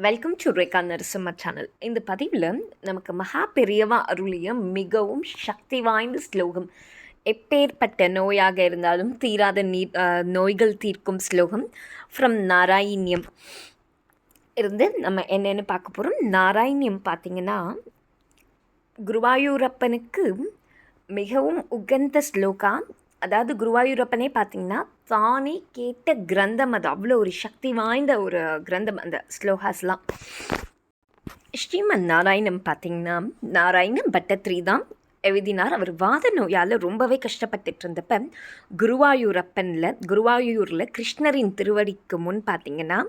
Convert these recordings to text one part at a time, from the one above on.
Welcome to Rekha Narasimha channel இந்த பதிவில் நமக்கு மகா பெரியவா அருளிய மிகவும் சக்தி வாய்ந்த ஸ்லோகம் எப்பேற்பட்ட நோயாக இருந்தாலும் தீராத நீ நோய்கள் தீர்க்கும் ஸ்லோகம் ஃப்ரம் நாராயணியம். இருந்து நம்ம என்னென்னு பார்க்க போகிறோம் நாராயணியம் பார்த்திங்கன்னா குருவாயூரப்பனுக்கு மிகவும் உகந்த ஸ்லோகா அதாவது குருவாயூரப்பனே பார்த்தீங்கன்னா தானே கேட்ட கிரந்தம் அது. அவ்வளோ ஒரு சக்தி வாய்ந்த ஒரு கிரந்தம் அந்த ஸ்லோகாஸ்லாம். ஸ்ரீமன் நாராயணம் பார்த்தீங்கன்னா நாராயணம் பட்டத்ரி தான் எழுதினார். அவர் வாத நோயால் ரொம்பவே கஷ்டப்பட்டுட்டு இருந்தப்ப குருவாயூரப்பனில் குருவாயூரில் கிருஷ்ணரின் திருவடிக்கு முன் பார்த்தீங்கன்னா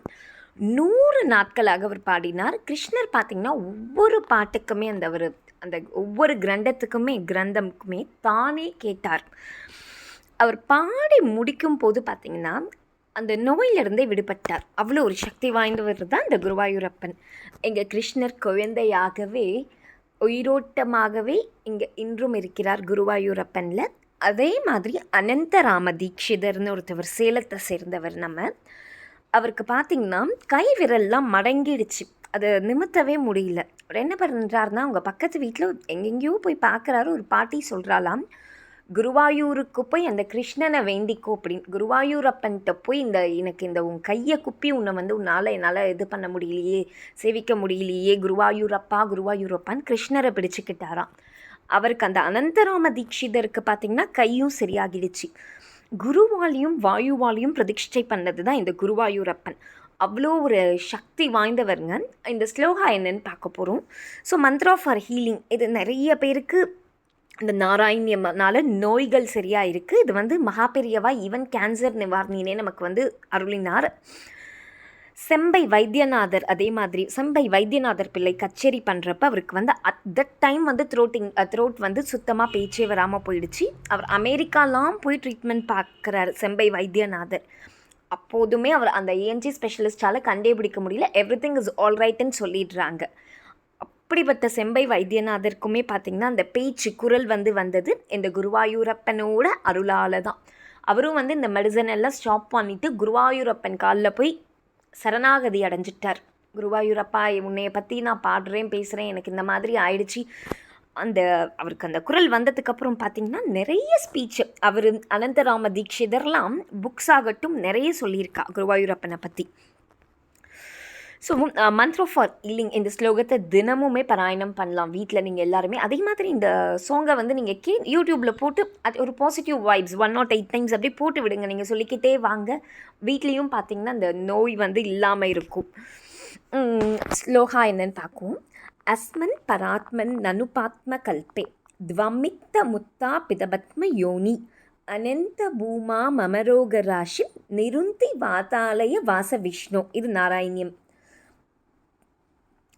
நூறு நாட்களாக அவர் பாடினார். கிருஷ்ணர் பார்த்தீங்கன்னா ஒவ்வொரு பாட்டுக்குமே அந்த அவர் அந்த ஒவ்வொரு கிரந்தத்துக்குமே கிரந்தமுக்குமே தானே கேட்டார். அவர் பாடி முடிக்கும் போது பார்த்தீங்கன்னா அந்த நோயிலிருந்தே விடுபட்டார். அவ்வளோ ஒரு சக்தி வாய்ந்தவர் தான் இந்த குருவாயூரப்பன். எங்கள் கிருஷ்ணர் குழந்தையாகவே உயிரோட்டமாகவே இங்கே இன்றும் இருக்கிறார் குருவாயூரப்பனில். அதே மாதிரி அனந்தராம தீட்சிதர்னு ஒருத்தவர் சேலத்தை சேர்ந்தவர் நம்ம. அவருக்கு பார்த்திங்கன்னா கை விரல்லாம் மடங்கிடுச்சு. அதை நிமித்தவே முடியல. அவர் என்ன பண்ணுறாருன்னா அவங்க பக்கத்து வீட்டில் எங்கெங்கேயோ போய் பார்க்குறாரு ஒரு பாட்டி சொல்கிறாளாம் குருவாயூருக்கு போய் அந்த கிருஷ்ணனை வேண்டிக்கோ அப்படின்னு. குருவாயூரப்பன்கிட்ட போய் இந்த எனக்கு இந்த உன் கையை குப்பி உன்னை வந்து உன்னால் என்னால் இது பண்ண முடியலையே சேவிக்க முடியலையே குருவாயூரப்பா குருவாயூரப்பான்னு கிருஷ்ணரை பிடிச்சிக்கிட்டாராம். அவருக்கு அந்த அனந்தராம தீட்சிதருக்கு பார்த்தீங்கன்னா கையும் சரியாகிடுச்சு. குருவாலையும் வாயுவாலையும் பிரதிஷ்டை பண்ணது தான் இந்த குருவாயூரப்பன். அவ்வளோ ஒரு சக்தி வாய்ந்தவருங்க. இந்த ஸ்லோகா என்னன்னு பார்க்க போகிறோம் ஸோ மந்த்ரா ஃபார் ஹீலிங் இது நிறைய பேருக்கு இந்த நாராயணியம்னால நோய்கள் சரியாக இருக்குது இது வந்து மகாபெரியவா ஈவன் கேன்சர் நிவாரணினே நமக்கு வந்து அருளினார். செம்பை வைத்தியநாதர் அதே மாதிரி செம்பை வைத்தியநாதர் பிள்ளை கச்சேரி பண்ணுறப்ப அவருக்கு வந்து அட் தட் டைம் வந்து த்ரோட்டிங் த்ரோட் வந்து சுத்தமாக பேச்சே வராமல் போயிடுச்சு. அவர் அமெரிக்காலாம் போய் ட்ரீட்மெண்ட் பார்க்குறாரு செம்பை வைத்தியநாதர். அப்போதுமே அவர் அந்த ஏஎன்ஜி ஸ்பெஷலிஸ்டால் கண்டுபிடிக்க முடியல. எவ்ரி திங் இஸ் ஆல் ரைட்டுன்னு சொல்லிடுறாங்க. அப்படிப்பட்ட செம்பை வைத்தியநாதருக்குமே பார்த்திங்கன்னா அந்த பேச்சு குரல் வந்து வந்தது. இந்த குருவாயூரப்பனோட அருளால் தான் அவரும் வந்து இந்த மெடிசன் எல்லாம் ஸ்டாப் பண்ணிவிட்டு குருவாயூரப்பன் காலில் போய் சரணாகதி அடைஞ்சிட்டார். குருவாயூரப்பா உன்னைய பற்றி நான் பாடுறேன் பேசுகிறேன் எனக்கு இந்த மாதிரி ஆயிடுச்சு. அந்த அவருக்கு அந்த குரல் வந்ததுக்கப்புறம் பார்த்தீங்கன்னா நிறைய ஸ்பீச் அவர் அனந்தராம தீட்சிதர்லாம் புக்ஸ் ஆகட்டும் நிறைய சொல்லியிருக்கா குருவாயூரப்பனை பற்றி ஸோ மந்த்ரோ ஃபார் இல்லிங் இந்த ஸ்லோகத்தை தினமுமே பாராயணம் பண்ணலாம் வீட்டில் நீங்கள் எல்லாருமே அதே மாதிரி இந்த சாங்கை வந்து நீங்கள் கே யூடியூப்பில் போட்டு அது ஒரு positive vibes one nought eight times அப்படியே போட்டு விடுங்க. நீங்கள் சொல்லிக்கிட்டே வாங்க. வீட்லேயும் பார்த்தீங்கன்னா அந்த நோய் வந்து இல்லாமல் இருக்கும். ஸ்லோகா என்னன்னு பார்க்குவோம் அஸ்மன் பராத்மன் நனுபாத்ம கல்பே த்வமித்த முத்தா பிதபத்ம யோனி அனந்த பூமா மமரோக ராஷி நிருந்தி வாதாலய வாச விஷ்ணு. இது நாராயணியம்.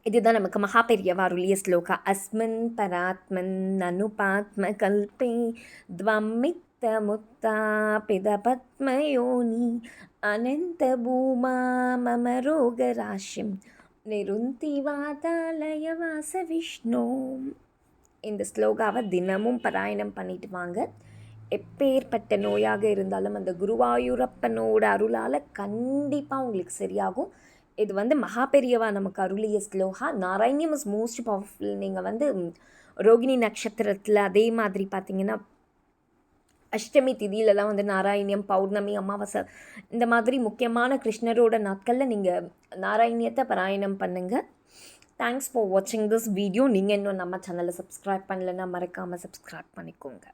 இதுதான் நமக்கு மகாபெரியவா அருளிய ஸ்லோகா அஸ்மன் பராத்மன் அனுபாத்ம கல்பே த்வமித்த முத்தா பித பத்மயோனி அனந்த பூமா மம ரோகராஷிம் நிருந்தி வாதாலய வாச விஷ்ணு இந்த ஸ்லோகாவை தினமும் பாராயணம் பண்ணிட்டு வாங்க. எப்பேற்பட்ட நோயாக இருந்தாலும் அந்த குருவாயூரப்பனோட அருளால் கண்டிப்பாக உங்களுக்கு சரியாகும். இது வந்து மகா பெரியவா நமக்கு அருளிய shloka? Narayaneeyam is most powerful நீங்கள் வந்து ரோகிணி நட்சத்திரத்தில் அதே மாதிரி பார்த்தீங்கன்னா அஷ்டமி திதியிலலாம் வந்து நாராயணியம் பௌர்ணமி அமாவாசை இந்த மாதிரி முக்கியமான கிருஷ்ணரோட நாட்களில் நீங்கள் நாராயணியத்தை பாராயணம் பண்ணுங்கள் தேங்க்ஸ் ஃபார் வாட்சிங் திஸ் வீடியோ நீங்கள் இன்னும் நம்ம சேனலை சப்ஸ்கிரைப் பண்ணலைன்னா மறக்காமல் சப்ஸ்கிரைப் பண்ணிக்கோங்க.